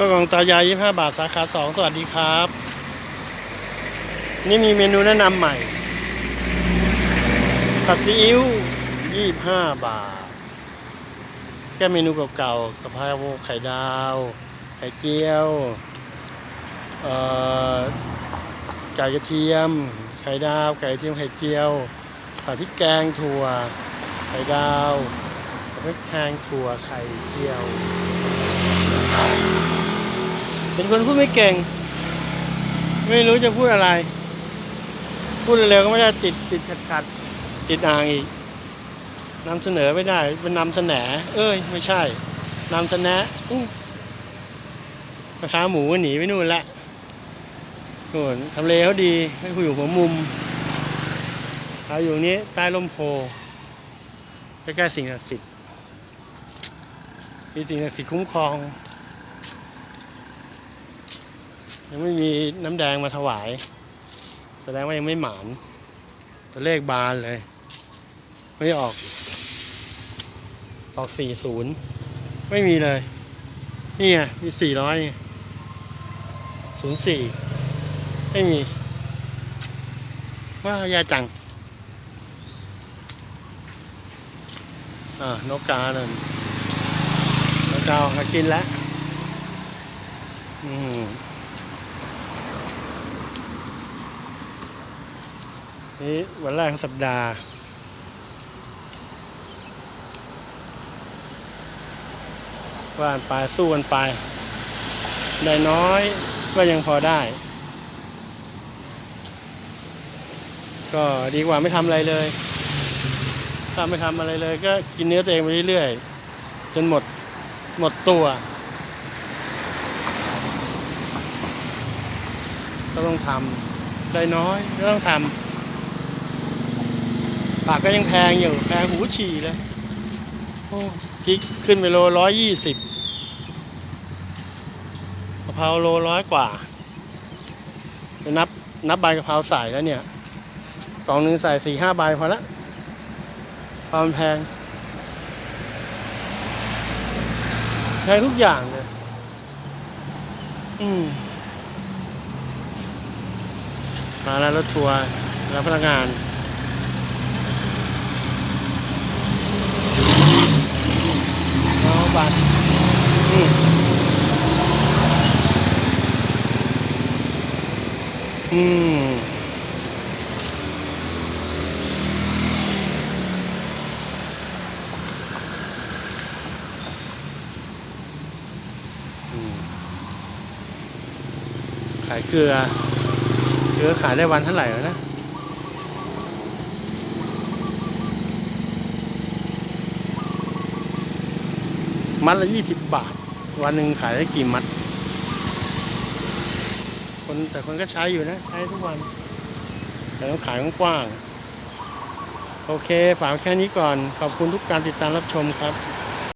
ก็กองตายาย 25 บาท สาขา 2 สวัสดีครับ นี่มีเมนูแนะนำใหม่ ผัดซีอิ๊ว 25 บาทแค่เมนูเก่าๆกะเพราไข่ดาว ไข่เจียวไก่กระเทียม ไข่ดาว ไก่กระเทียม ไข่เจียว ผัดพริกแกงถั่ว ไข่ดาวผัดพริกแกงถั่ว ไข่เจียว เป็นคนพูดไม่เก่ง ไม่รู้จะพูดอะไร พูดเร็วๆก็ไม่ได้ติดติดขัดขัดติดอ่างอีกนำเสนอไม่ได้เป็นนำเสนอเอ้ย ไม่ใช่นำเสนออู้ราคาหมูก็หนีไปนู่นละนู่นทำเลเขาดีให้คุยอยู่หัวมุมเอาอยู่นี้ใต้ร่มโพใกล้ๆสิ่งศักดิ์สิทธิ์มีสิ่งศักดิ์สิทธิ์คุ้มครอง ยังไม่มีน้ำแดงมาถวาย แสดงว่ายังไม่หมาน ตัวเลขบานเลย ไม่ออก ออกสี่ศูนย์ไม่มีเลย นี่ไงมีสี่ร้อยศูนย์สี่ไม่มี ว่ายาจัง อ่านกกาเลยนกกามากินแล้ว อืม นี่วันแรกของสัปดาห์ ว่านไปสู้กันไป ได้น้อยก็ยังพอได้ ก็ดีกว่าไม่ทำอะไรเลย ถ้าไม่ทำอะไรเลยก็กินเนื้อตัวเองไปเรื่อยๆ จนหมดหมดตัว ก็ต้องทำได้น้อยก็ต้องทำ ปากก็ยังแพงอยู่ แพงหูฉี่เลยโอ้พริกขึ้นไปโลร้อยยี่สิบกะเพราโลร้อยกว่าจะนับนับใบกะเพราใส่แล้วเนี่ยกล่องหนึ่งใส่สี่ห้าใบพอละเพรามแพง แพงทุกอย่างเลยอืมมาแล้วรถทัวร์แล้วพนักงาน เอาบัตรอืมขายเกลือ เกลือขายได้วันเท่าไหร่วนะ มัดละยี่สิบบาท วันหนึ่งขายได้กี่มัด คนแต่คนก็ใช้อยู่นะ ใช้ทุกวัน แต่ต้องขายกว้างโอเค ฝากแค่นี้ก่อน ขอบคุณทุกการติดตามรับชมครับ